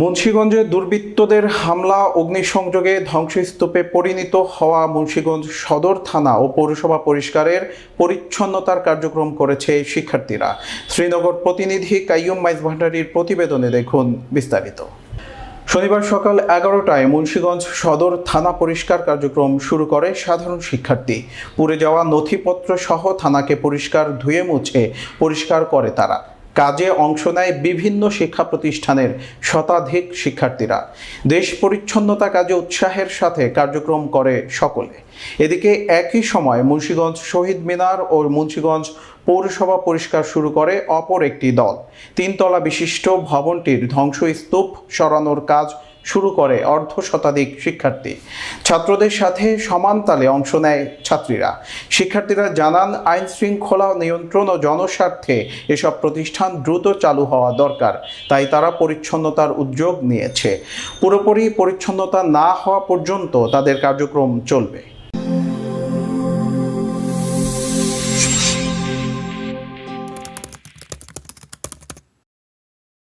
মুন্সীগঞ্জে দুর্বৃত্তদের হামলা, অগ্নিসংযোগে ধ্বংসস্তূপে পরিণত হওয়া মুন্সীগঞ্জ সদর থানা ও পৌরসভা পরিষ্কারের পরিচ্ছন্নতার কার্যক্রম করেছে শিক্ষার্থীরা। শ্রীনগর প্রতিনিধি কাইয়ুম মাইজ ভান্ডারির প্রতিবেদনে দেখুন বিস্তারিত। শনিবার সকাল এগারোটায় মুন্সীগঞ্জ সদর থানা পরিষ্কার কার্যক্রম শুরু করে সাধারণ শিক্ষার্থী। পুড়ে যাওয়া নথিপত্র সহ থানাকে পরিষ্কার ধুয়ে মুছে পরিষ্কার করে তারা। কাজে অংশ নেয় বিভিন্ন শিক্ষা প্রতিষ্ঠানের শতাধিক শিক্ষার্থীরা। দেশ পরিচ্ছন্নতা কাজে উৎসাহের সাথে কার্যক্রম করে সকলে। এদিকে একই সময় মুন্সীগঞ্জ শহীদ মিনার ও মুন্সীগঞ্জ পৌরসভা পরিষ্কার শুরু করে অপর একটি দল। তিনতলা বিশিষ্ট ভবনটির ধ্বংসস্তূপ সরানোর কাজ শুরু করে অর্ধ শতাধিক শিক্ষার্থী। ছাত্রদের সাথে সমান তালে অংশ নেয় ছাত্রীরা। শিক্ষার্থীরা জানান আইন শৃঙ্খলা নিয়ন্ত্রণ ও জনস্বার্থে এসব প্রতিষ্ঠান দ্রুত চালু হওয়া দরকার, তাই তারা পরিচ্ছন্নতার উদ্যোগ নিয়েছে। পুরোপুরি পরিচ্ছন্নতা না হওয়া পর্যন্ত তাদের কার্যক্রম চলবে।